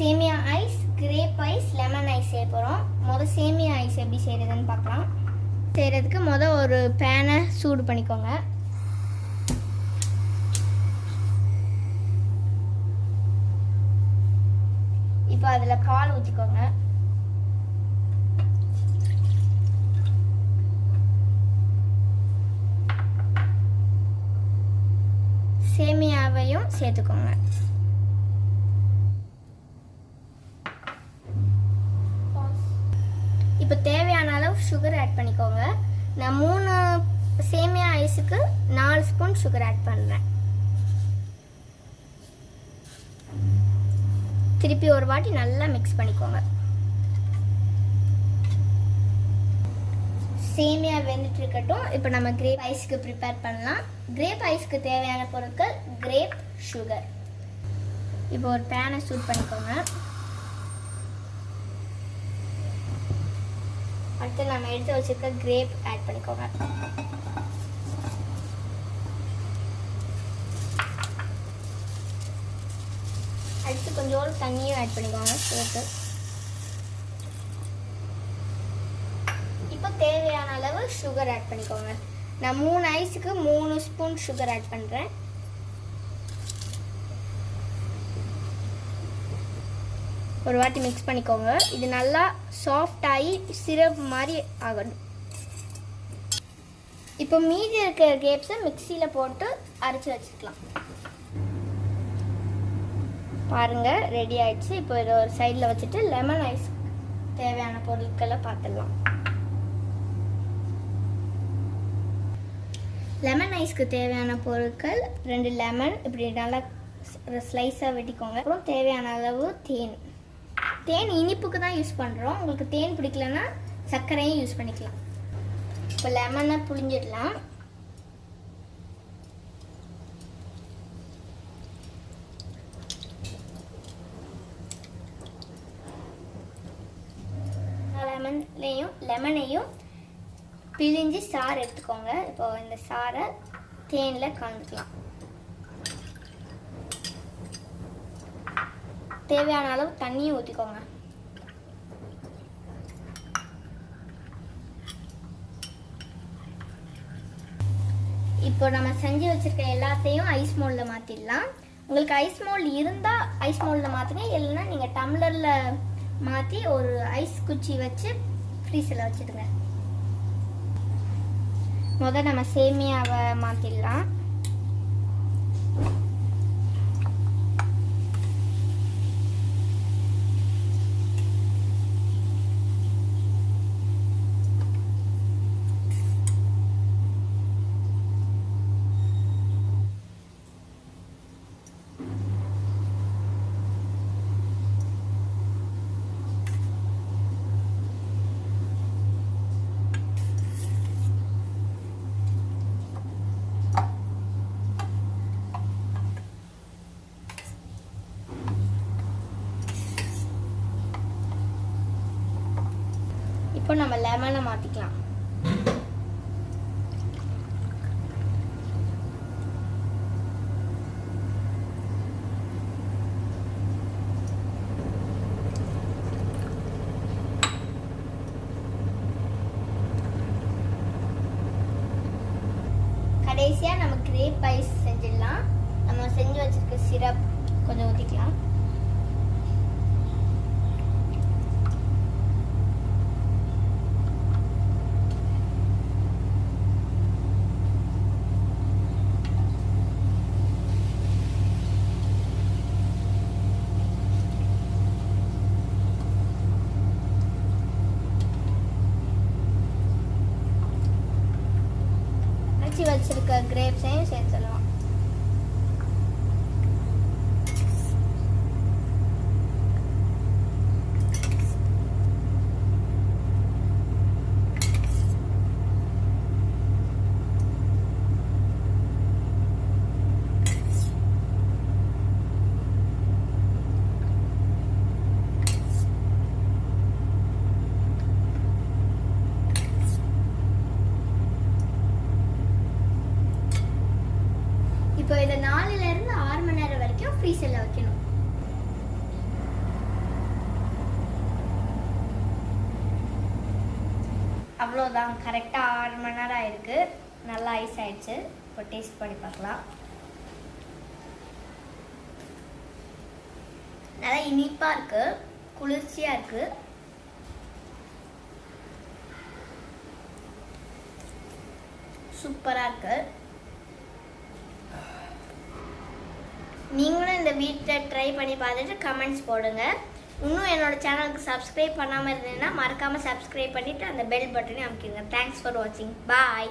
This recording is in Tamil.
சேமியா ice grape ice lemon ice செய்ய போகிறோம் மொதல் சேமியா ஐஸ் எப்படி செய்கிறதுன்னு பார்க்கலாம். செய்கிறதுக்கு மொதல் ஒரு பேனை சூடு பண்ணிக்கோங்க. இப்போ அதில் பால் ஊற்றிக்கோங்க சேமியாவையும் சேர்த்துக்கோங்க இப்போ தேவையான அளவு சுகர் ஆட் பண்ணிக்கோங்க. நான் மூணு சேமியா ஐஸுக்கு நாலு ஸ்பூன் சுகர் ஆட் பண்ணுறேன் திருப்பி ஒரு வாட்டி நல்லா மிக்ஸ் பண்ணிக்கோங்க. சேமியா வெந்துட்டு இருக்கட்டும். இப்போ நம்ம கிரேப் ஐஸ்க்கு ப்ரிப்பேர் பண்ணலாம். கிரேப் ஐஸ்க்கு தேவையான பொருட்கள் கிரேப் சுகர் இப்போ ஒரு பேனை சூட் பண்ணிக்கோங்க. அடுத்து நம்ம எடுத்து வச்சிருக்க கிரேப் ஆட் பண்ணிக்கோங்க. அடுத்து கொஞ்சோண்டு தண்ணியும் ஆட் பண்ணிக்கோங்க சேர்த்து. இப்போ தேவையான அளவு சுகர் ஆட் பண்ணிக்கோங்க. நான் மூணு ஐஸுக்கு மூணு ஸ்பூன் சுகர் ஆட் பண்ணுறேன் ஒரு வாட்டி மிக்ஸ் பண்ணிக்கோங்க. இது நல்லா சாஃப்ட் ஆகி சிரப் மாதிரி ஆகணும். இப்போ மீதி இருக்கிற கிரேப்ஸை மிக்சியில் போட்டு அரைச்சி வச்சுக்கலாம். பாருங்க ரெடி ஆயிடுச்சு. இப்போ இதை ஒரு சைடில் வச்சுட்டு லெமன் ஐஸ் தேவையான பொருட்களை பார்த்துடலாம். லெமன் ஐஸ்க்கு தேவையான பொருட்கள் ரெண்டு லெமன் இப்படி நல்லா ஸ்லைஸாக வெட்டிக்கோங்க. அப்புறம் தேவையான அளவு தேன். தேன் இனிப்புக்கு தான் யூஸ் பண்ணுறோம் உங்களுக்கு தேன் பிடிக்கலன்னா சர்க்கரையும் யூஸ் பண்ணிக்கலாம். இப்போ லெமனை புழிஞ்சிடலாம். லெமன்லேயும் லெமனையும் பிழிஞ்சு சாறு எடுத்துக்கோங்க. இப்போ இந்த சாறை தேனில் கலந்துக்கலாம். தேவையான அளவு தண்ணியும் ஊற்றிக்கோங்க இப்போ நம்ம செஞ்சு வச்சிருக்க எல்லாத்தையும் ஐஸ் மோல்டில் மாற்றிடலாம் உங்களுக்கு ஐஸ் மோல்டு இருந்தால் ஐஸ் மோல்டில் மாற்றுங்க இல்லைன்னா நீங்கள் டம்ளரில் மாற்றி ஒரு ஐஸ் குச்சி வச்சு ஃப்ரீஸில் வச்சுடுங்க. முதல் நம்ம சேமியாவை மாற்றிடலாம் இப்போ நம்ம லெமனை மாற்றிக்கலாம் கடைசியாக நம்ம கிரேப் ஐஸ் செஞ்சிடலாம். நம்ம செஞ்சு வச்சிருக்க சிரப் கொஞ்சம் ஊற்றிக்கலாம் அரைச்சி வச்சிருக்க கிரேப்ஸையும் சேர்த்துடலாம். இப்போ இதை நாலுலேருந்து ஆறு மணி நேரம் வரைக்கும் ஃப்ரீசரில் வைக்கணும். அவ்வளோதான் கரெக்டாக ஆறு மணி நேரம் ஆயிருக்கு. நல்லா ஐஸ் ஆயிடுச்சு. இப்போ டேஸ்ட் பண்ணி பார்க்கலாம். நல்லா இனிப்பாக இருக்குது குளிர்ச்சியாக இருக்குது சூப்பராக இருக்குது நீங்களும் இந்த வீட்டில் ட்ரை பண்ணி பார்த்துட்டு கமெண்ட்ஸ் போடுங்க. இன்னும் என்னோட சேனலுக்கு சப்ஸ்கிரைப் பண்ணாமல் இருந்தீங்கன்னா மறக்காமல் சப்ஸ்கிரைப் பண்ணிவிட்டு அந்த பெல் பட்டனையும் அமைக்கிங்க தேங்க்ஸ் ஃபார் வாட்சிங் பாய்